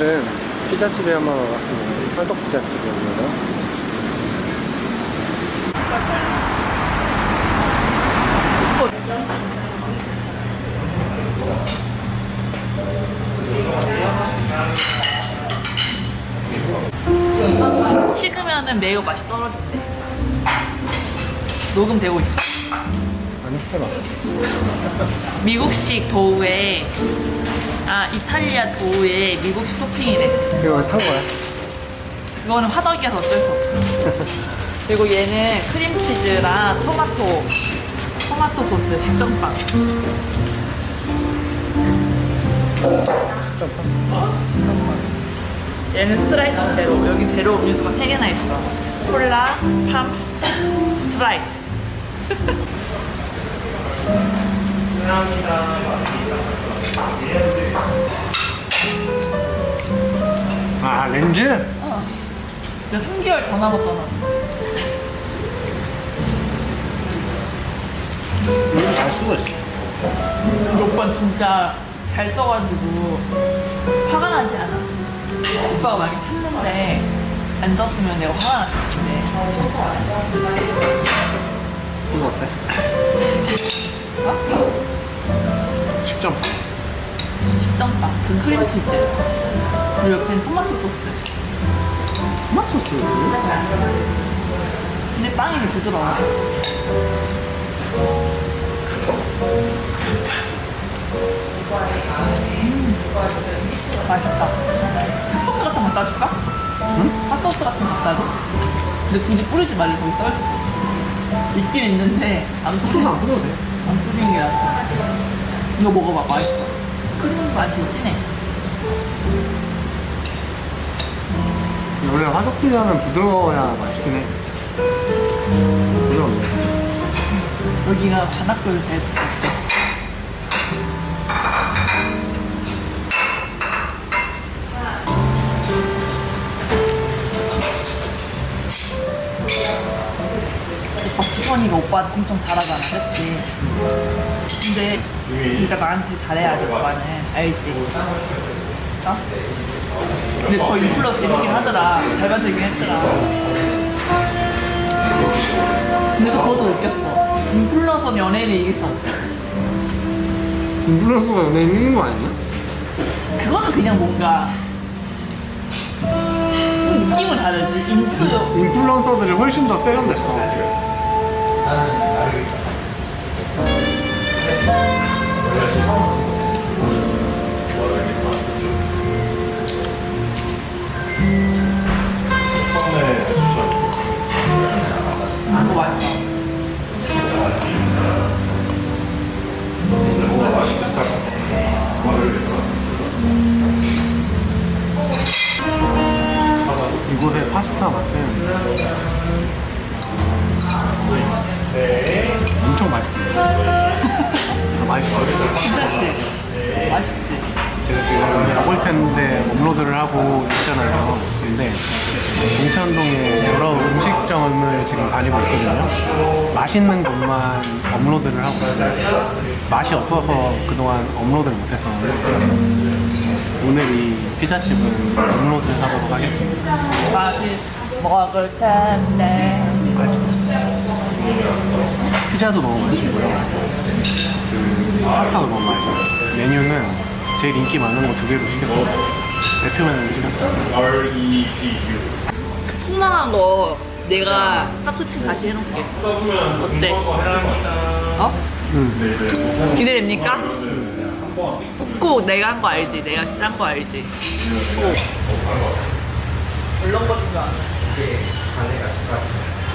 오늘은 피자집에 한번 왔습니다. 한덕 피자집입니다. 식으면은 매우 맛이 떨어진대. 녹음되고 있어. 아니, 해봐. 미국식 도우에 아 이탈리아 도우에 미국식 토핑이래. 이거 왜 탄 거야? 그거는 화덕이어서 어쩔 수 없어. 그리고 얘는 크림치즈랑 토마토 토마토 소스 식전빵. 얘는 스트라이트 제로. 여기 제로 음료수가 3개나 있어. 콜라, 팜, 스프라이트. 아, 렌즈? 내가 3개월 더 남았잖아. 이거 잘 쓰고 있어. 이 오빠 진짜 잘 써가지고 화가 나지 않아. 오빠가 많이 탔는데 안 썼으면 내가 화가 났을 이거 어때? 직접. 식전빵, 그 크림치즈. 그리고 옆에는 토마토 소스. 토마토 소스? 근데 빵이 되게 부드러워. 음, 맛있다. 핫소스 같은 거 따줄까? 응? 핫소스 같은 거 따줘? 근데 굳이 뿌리지 말래, 거기 써있어. 있긴 있는데, 안 소스 뿌리는, 안 뿌려도 돼. 안 뿌리는 게 낫다. 이거 먹어봐, 맛있어. 크림 맛이 진해. 화덕 피자는 부드러워야 맛있긴 해. 부드럽네. 여기가 제일 좋다. 오빠 수건이가 오빠한테 엄청 잘하잖아, 그치? 근데 네가 나한테 잘해야 돼, 오빠는. 알지? 어? 근데 저 인플러 재밌긴 하더라. 잘 만들긴 했더라. 근데 또 그것도 웃겼어. 인플루언서 연예인을 이길 수 없다. 인플루언서가 연예인 이긴 거 아니야? 그거는 그냥 뭔가 좀 느낌은 다르지. 인플루 인플루언서들이 훨씬 더 세련됐어. 아, 맛있습니다. 아, 맛있어요. 진짜지? 맛있지? 제가 지금 러블팬데 업로드를 하고 있잖아요. 근데 동천동에 여러 음식점을 지금 다니고 있거든요. 맛있는 곳만 업로드를 하고 있어요. 맛이 없어서 그동안 업로드를 못해서 오늘 이 피자집은 업로드 하도록 하겠습니다. 맛이 먹을 텐데. 피자도 너무 맛있고요. 그 파스타도 너무 맛있어요. 메뉴는 제일 인기 많은 거 두 개로 시켰습니다. 대표 메뉴 시켰어요. 풍망한 거 내가 싹스팅 다시 해놓을게. 어때? 어? 응. 기대됩니까? 붓고 내가 한 거 알지? 내가 짠 거 알지? 붓고 물렁거리지 마.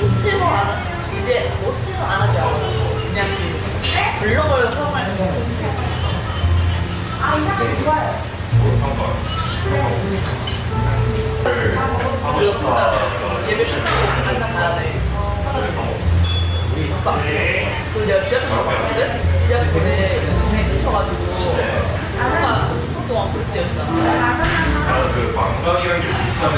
못해서 안 하, 이제 못해서 안 하지 않아. 그냥 물렁거려서 처음 할 때. 그리고 그다음에 예배 끝나고 항상 가야 돼. 오빠. 그리고 내가 지하철 타고 갔거든? 지하철에 전에 끊겨가지고 뭔가 10분 동안 볼 때였잖아. 그 망각이라는 게 비싸네.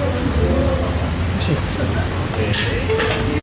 不行？